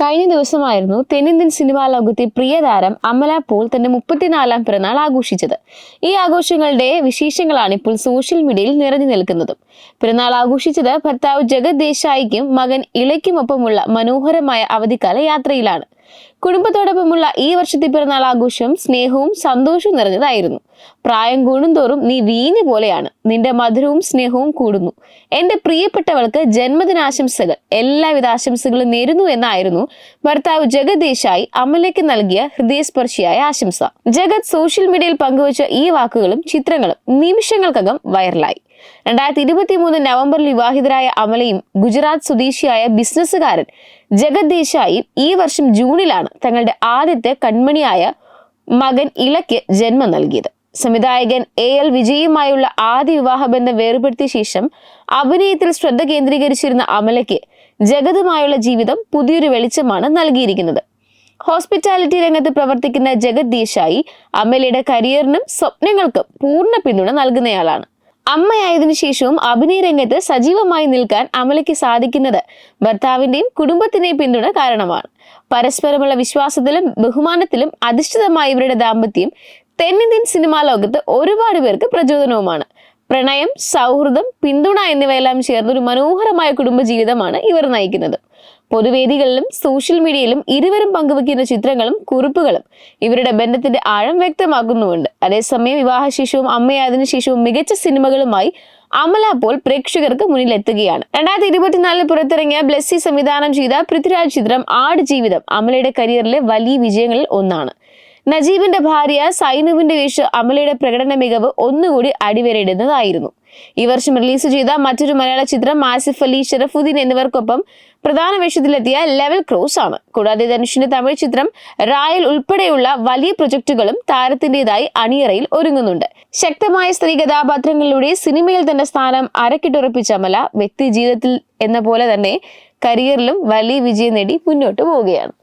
കഴിഞ്ഞ ദിവസമായിരുന്നു തെന്നിന്ത്യൻ സിനിമാ ലോകത്തെ പ്രിയതാരം അമല പോൾ തന്റെ മുപ്പത്തിനാലാം പിറന്നാൾ ആഘോഷിച്ചത്. ഈ ആഘോഷങ്ങളുടെ വിശേഷങ്ങളാണ് ഇപ്പോൾ സോഷ്യൽ മീഡിയയിൽ നിറഞ്ഞു നിൽക്കുന്നതും. പിറന്നാൾ ആഘോഷിച്ചത് ഭർത്താവ് ജഗത് ദേശായിക്കും മകൻ ഇളയ്ക്കുമൊപ്പമുള്ള മനോഹരമായ അവധിക്കാല യാത്രയിലാണ്. കുടുംബത്തോടൊപ്പമുള്ള ഈ വർഷത്തെ പിറന്നാൾ ആഘോഷം സ്നേഹവും സന്തോഷവും നിറഞ്ഞതായിരുന്നു. പ്രായം കൂടുന്തോറും നീ വീഞ്ഞു പോലെയാണ്. നിന്റെ മധുരവും സ്നേഹവും കൂടുന്നു. എന്റെ പ്രിയപ്പെട്ടവൾക്ക് ജന്മദിനാശംസകൾ എല്ലാവിധ ആശംസകളും നേരുന്നു എന്നായിരുന്നു ഭർത്താവ് ജഗത് ദേശായി അമലയ്ക്ക് നൽകിയ ഹൃദയസ്പർശിയായ ആശംസ. ജഗത് സോഷ്യൽ മീഡിയയിൽ പങ്കുവച്ച ഈ വാക്കുകളും ചിത്രങ്ങളും നിമിഷങ്ങൾക്കകം വൈറലായി. രണ്ടായിരത്തി ഇരുപത്തി മൂന്ന് നവംബറിൽ വിവാഹിതരായ അമലയും ഗുജറാത്ത് സ്വദേശിയായ ബിസിനസ്സുകാരൻ ജഗത് ദേശായും ഈ വർഷം ജൂണിലാണ് തങ്ങളുടെ ആദ്യത്തെ കൺമണിയായ മകൻ ഇളയ്ക്ക് ജന്മം നൽകിയത്. സംവിധായകൻ എ എൽ വിജയുമായുള്ള ആദ്യ വിവാഹബന്ധം വേർപെടുത്തിയ ശേഷം അഭിനയത്തിൽ ശ്രദ്ധ കേന്ദ്രീകരിച്ചിരുന്ന അമലയ്ക്ക് ജഗതുമായുള്ള ജീവിതം പുതിയൊരു വെളിച്ചമാണ് നൽകിയിരിക്കുന്നത്. ഹോസ്പിറ്റാലിറ്റി രംഗത്ത് പ്രവർത്തിക്കുന്ന ജഗത് ദേശായി അമലയുടെ കരിയറിനും സ്വപ്നങ്ങൾക്കും പൂർണ പിന്തുണ നൽകുന്നയാളാണ്. അമ്മയായതിനു ശേഷവും അഭിനയ രംഗത്ത് സജീവമായി നിൽക്കാൻ അമലയ്ക്ക് സാധിക്കുന്നത് ഭർത്താവിന്റെയും കുടുംബത്തിന്റെയും പിന്തുണ കാരണമാണ്. പരസ്പരമുള്ള വിശ്വാസത്തിലും ബഹുമാനത്തിലും അധിഷ്ഠിതമായ ഇവരുടെ ദാമ്പത്യം തെന്നിന്ത്യൻ സിനിമാ ലോകത്ത് ഒരുപാട് പേർക്ക് പ്രചോദനവുമാണ്. പ്രണയം സൗഹൃദം പിന്തുണ എന്നിവയെല്ലാം ചേർന്ന ഒരു മനോഹരമായ കുടുംബജീവിതമാണ് ഇവർ നയിക്കുന്നത്. പൊതുവേദികളിലും സോഷ്യൽ മീഡിയയിലും ഇരുവരും പങ്കുവയ്ക്കുന്ന ചിത്രങ്ങളും കുറിപ്പുകളും ഇവരുടെ ബന്ധത്തിന്റെ ആഴം വ്യക്തമാക്കുന്നുമുണ്ട്. അതേസമയം വിവാഹശേഷവും അമ്മയായതിനു ശേഷവും മികച്ച സിനിമകളുമായി അമല പോൾ പ്രേക്ഷകർക്ക് മുന്നിലെത്തുകയാണ്. രണ്ടായിരത്തി ഇരുപത്തിനാലിൽ പുറത്തിറങ്ങിയ ബ്ലെസ്സി സംവിധാനം ചെയ്ത പൃഥ്വിരാജ് ചിത്രം ആട് ജീവിതം അമലയുടെ കരിയറിലെ വലിയ വിജയങ്ങളിൽ ഒന്നാണ്. നജീബിന്റെ ഭാര്യ സൈനുവിന്റെ വീഴ്ച അമലയുടെ പ്രകടന മികവ് ഒന്നുകൂടി അടിവരയിടുന്നതായിരുന്നു. ഈ വർഷം റിലീസ് ചെയ്ത മറ്റൊരു മലയാള ചിത്രം ആസിഫ് അലി ഷറഫുദ്ദീൻ എന്നിവർക്കൊപ്പം പ്രധാന വേഷത്തിലെത്തിയ ലെവൽ ക്രോസ് ആണ്. കൂടാതെ ധനുഷിന്റെ തമിഴ് ചിത്രം റായൽ ഉൾപ്പെടെയുള്ള വലിയ പ്രൊജക്ടുകളും താരത്തിന്റേതായി അണിയറയിൽ ഒരുങ്ങുന്നുണ്ട്. ശക്തമായ സ്ത്രീ കഥാപാത്രങ്ങളിലൂടെ സിനിമയിൽ തന്റെ സ്ഥാനം അരക്കിട്ടുറപ്പിച്ച അമല വ്യക്തി ജീവിതത്തിൽ എന്ന പോലെ തന്നെ കരിയറിലും വലിയ വിജയം നേടി മുന്നോട്ട് പോവുകയാണ്.